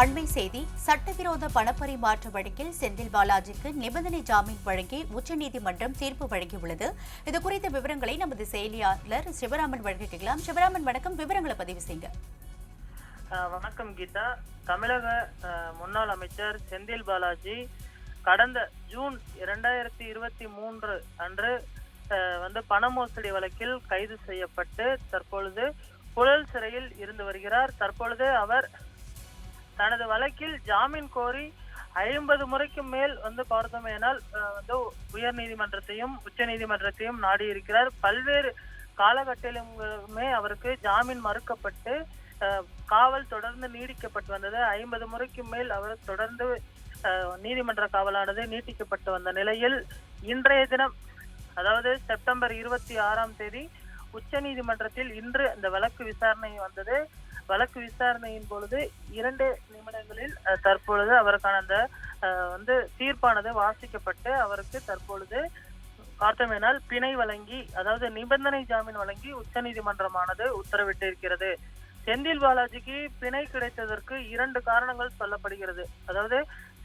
அண்மை செய்தி சட்டவிரோத பணப்பரிமாற்ற வழக்கில் செந்தில் பாலாஜிக்கு நிபந்தனை ஜாமீன் வழங்கி உச்சநீதிமன்றம் தீர்ப்பு வழங்கியுள்ளது. இது குறித்த விவரங்களை நமது செயலியாளர் சிவராமன் வழங்கிக்கலாம் சிவராமன் வணக்கம். விவரங்களை பதிவு செய்யுங்க. வணக்கம் கீதா. தமிழக முன்னாள் அமைச்சர் செந்தில் பாலாஜி கடந்த ஜூன் இரண்டாயிரத்தி இருபத்தி மூன்று அன்று வந்து பண மோசடி வழக்கில் கைது செய்யப்பட்டு தற்பொழுது புழல் சிறையில் இருந்து வருகிறார். தற்பொழுது அவர் தனது வழக்கில் ஜாமீன் கோரி ஐம்பது முறைக்கு மேல் வந்து பார்த்தோமேனால் வந்து உயர் நீதிமன்றத்தையும் உச்ச நீதிமன்றத்தையும் நாடி இருக்கிறார் பல்வேறு காலகட்டத்திலுமே அவருக்கு ஜாமீன் மறுக்கப்பட்டு காவல் தொடர்ந்து நீடிக்கப்பட்டு வந்தது. ஐம்பது முறைக்கு மேல் அவர் தொடர்ந்து நீதிமன்ற காவலானது நீட்டிக்கப்பட்டு வந்த நிலையில் இன்றைய தினம் அதாவது செப்டம்பர் இருபத்தி ஆறாம் தேதி உச்ச நீதிமன்றத்தில் இன்று இந்த வழக்கு விசாரணை வந்தது. வழக்கு விசாரணையின் பொழுது இரண்டு நிமிடங்களில் தற்பொழுது அவருக்கான அந்த வந்து தீர்ப்பானது வாசிக்கப்பட்டு அவருக்கு தற்பொழுது பார்த்தோமேனால் பிணை வழங்கி அதாவது நிபந்தனை ஜாமீன் வழங்கி உச்சநீதிமன்றமானது உத்தரவிட்டிருக்கிறது. செந்தில் பாலாஜிக்கு பிணை கிடைத்ததற்கு இரண்டு காரணங்கள் சொல்லப்படுகிறது. அதாவது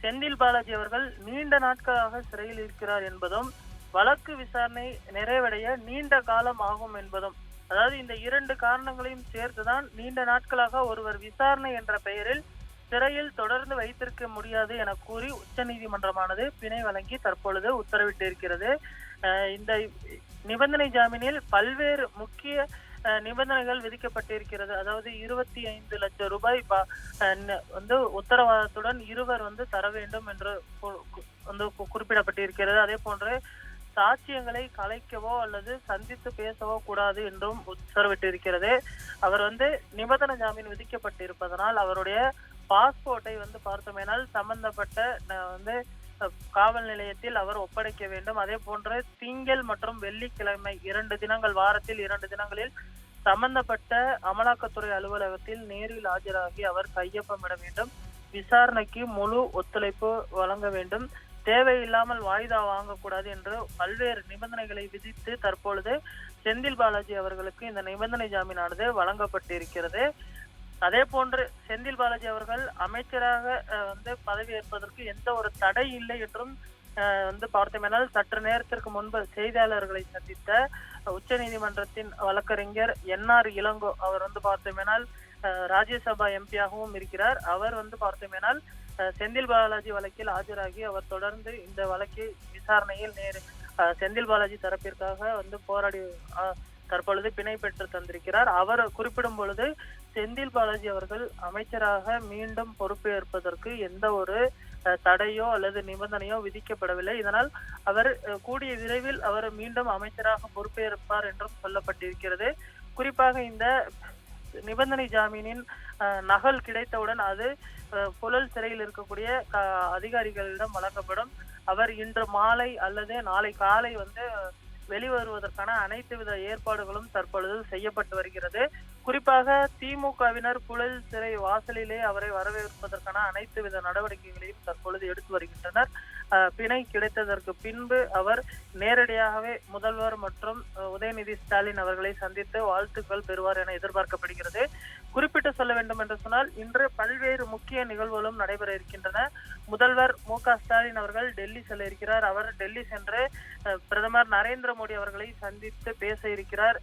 செந்தில் பாலாஜி அவர்கள் நீண்ட நாட்களாக சிறையில் இருக்கிறார் என்பதும் வழக்கு விசாரணை நிறைவடைய நீண்ட காலம் ஆகும் என்பதும். அதாவது இந்த இரண்டு காரணங்களையும் சேர்த்துதான் நீண்ட நாட்களாக ஒருவர் விசாரணை என்ற பெயரில் சிறையில் தொடர்ந்து வைத்திருக்க முடியாது என கூறி உச்சநீதிமன்றமானது பிணை வழங்கி தற்பொழுது உத்தரவிட்டிருக்கிறது. இந்த நிபந்தனை ஜாமீனில் பல்வேறு முக்கிய நிபந்தனைகள் விதிக்கப்பட்டிருக்கிறது. அதாவது இருபத்தி ஐந்து லட்சம் ரூபாய் ப- வந்து உத்தரவாதத்துடன் இருவர் வந்து தர வேண்டும் என்று வந்து குறிப்பிடப்பட்டிருக்கிறது. அதே போன்று சாட்சியங்களை கலைக்கவோ அல்லது சந்தித்து பேசவோ கூடாது என்றும் உத்தரவிட்டிருக்கிறது. அவர் வந்து நிபந்தன ஜாமீன் விதிக்கப்பட்டிருப்பதனால் அவருடைய பாஸ்போர்ட்டை வந்து பார்த்தோமேனால் சம்பந்தப்பட்ட வந்து காவல் நிலையத்தில் அவர் ஒப்படைக்க வேண்டும். அதே போன்று திங்கள் மற்றும் வெள்ளிக்கிழமை இரண்டு தினங்கள் வாரத்தில் இரண்டு தினங்களில் சம்பந்தப்பட்ட அமலாக்கத்துறை அலுவலகத்தில் நேரில் ஆஜராகி அவர் கையொப்பமிட வேண்டும். விசாரணைக்கு முழு ஒத்துழைப்பு வழங்க வேண்டும். தேவையில்லாமல் வாய்தா வாங்கக்கூடாது என்று பல்வேறு நிபந்தனைகளை விதித்து தற்பொழுது செந்தில் பாலாஜி அவர்களுக்கு இந்த நிபந்தனை ஜாமீனானது வழங்கப்பட்டிருக்கிறது. அதே போன்று செந்தில் பாலாஜி அவர்கள் அமைச்சராக வந்து பதவியேற்பதற்கு எந்த ஒரு தடை இல்லை என்றும் வந்து பார்த்தோமேனால் சற்று நேரத்திற்கு முன்பு செய்தியாளர்களை சந்தித்த உச்சநீதிமன்றத்தின் வழக்கறிஞர் என்ஆர் இளங்கோ. அவர் வந்து பார்த்தோமேனால் ராஜ்யசபா எம்பியாகவும் இருக்கிறார். அவர் வந்து பார்த்தோமேனால் செந்தில் பாலாஜி வழக்கில் ஆஜராகி அவர் தொடர்ந்து இந்த வழக்கில் விசாரணையில் நேரு செந்தில் பாலாஜி தரப்பிற்காக வந்து போராடி தற்பொழுது பிணை பெற்று தந்திருக்கிறார். அவர் குறிப்பிடும் பொழுது செந்தில் பாலாஜி அவர்கள் அமைச்சராக மீண்டும் பொறுப்பேற்பதற்கு எந்த ஒரு தடையோ அல்லது நிபந்தனையோ விதிக்கப்படவில்லை. இதனால் அவர் கூடிய விரைவில் அவர் மீண்டும் அமைச்சராக பொறுப்பேற்பார் என்றும் சொல்லப்பட்டிருக்கிறது. குறிப்பாக இந்த நிபந்தனை ஜாமீனின் நகல் கிடைத்தவுடன் அது புழல் சிறையில் இருக்கக்கூடிய க- அதிகாரிகளிடம் வழங்கப்படும். அவர் இன்று மாலை அல்லது நாளை காலை வந்து வெளிவருவதற்கான அனைத்து வித ஏற்பாடுகளும் தற்பொழுது செய்யப்பட்டு வருகிறது. குறிப்பாக திமுகவினர் புழல் சிறை வாசலிலே அவரை வரவேற்பதற்கான அனைத்து வித நடவடிக்கைகளையும் தற்பொழுது எடுத்து வருகின்றனர். பிணை கிடைத்ததற்கு பின்பு அவர் நேரடியாகவே முதல்வர் மற்றும் உதயநிதி ஸ்டாலின் அவர்களை சந்தித்து வாழ்த்துக்கள் பெறுவார் என எதிர்பார்க்கப்படுகிறது. குறிப்பிட்டு சொல்ல வேண்டும் என்று சொன்னால் இன்று பல்வேறு முக்கிய நிகழ்வுகளும் நடைபெற இருக்கின்றன. முதல்வர் மு ஸ்டாலின் அவர்கள் டெல்லி செல்ல இருக்கிறார். அவர் டெல்லி சென்று பிரதமர் நரேந்திர மோடி அவர்களை சந்தித்து பேச இருக்கிறார்.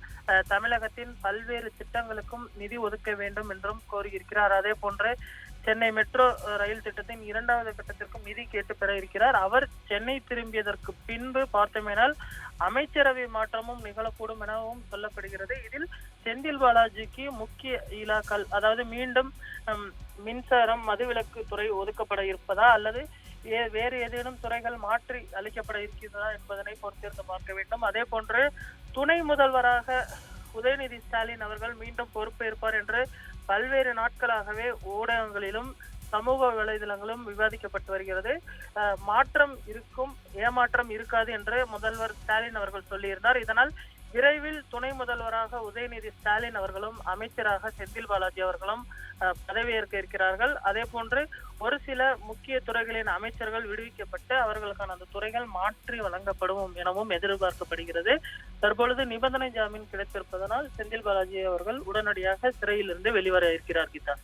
தமிழகத்தின் பல்வேறு திட்டங்களுக்கும் நிதி ஒதுக்க வேண்டும் என்றும் கோரியிருக்கிறார். அதே போன்று சென்னை மெட்ரோ ரயில் திட்டத்தின் இரண்டாவது கட்டத்திற்கும் நிதி கேட்டு பெற இருக்கிறார். அவர் சென்னை திரும்பியதற்கு பின்பு பார்த்தோமேனால் அமைச்சரவை மாற்றமும் நிகழக்கூடும் எனவும் சொல்லப்படுகிறது. இதில் செந்தில் பாலாஜிக்கு முக்கிய இலாக்கள் அதாவது மீண்டும் மின்சாரம் மதுவிலக்கு துறை ஒதுக்கப்பட இருப்பதா அல்லது வேறு ஏதேனும் துறைகள் மாற்றி அளிக்கப்பட இருக்கிறதா என்பதனை பொறுத்திருந்து பார்க்க வேண்டும். அதே போன்று துணை முதல்வராக உதயநிதி ஸ்டாலின் அவர்கள் மீண்டும் பொறுப்பேற்பார் என்று பல்வேறு நாட்களாகவே ஊடகங்களிலும் சமூக வலைதளங்களும் விவாதிக்கப்பட்டு வருகிறது. அஹ், மாற்றம் இருக்கும் ஏமாற்றம் இருக்காது என்று முதல்வர் ஸ்டாலின் அவர்கள் சொல்லியிருந்தார். இதனால் விரைவில் துணை முதல்வராக உதயநிதி ஸ்டாலின் அவர்களும் அமைச்சராக செந்தில் பாலாஜி அவர்களும் பதவியேற்க இருக்கிறார்கள். அதே போன்று ஒரு சில முக்கிய துறைகளின் அமைச்சர்கள் விடுவிக்கப்பட்டு அவர்களுக்கான அந்த துறைகள் மாற்றி வழங்கப்படும் எனவும் எதிர்பார்க்கப்படுகிறது. தற்பொழுது நிபந்தனை ஜாமீன் கிடைத்திருப்பதனால் செந்தில் பாலாஜி அவர்கள் உடனடியாக சிறையிலிருந்து வெளிவர இருக்கிறார் கீதா.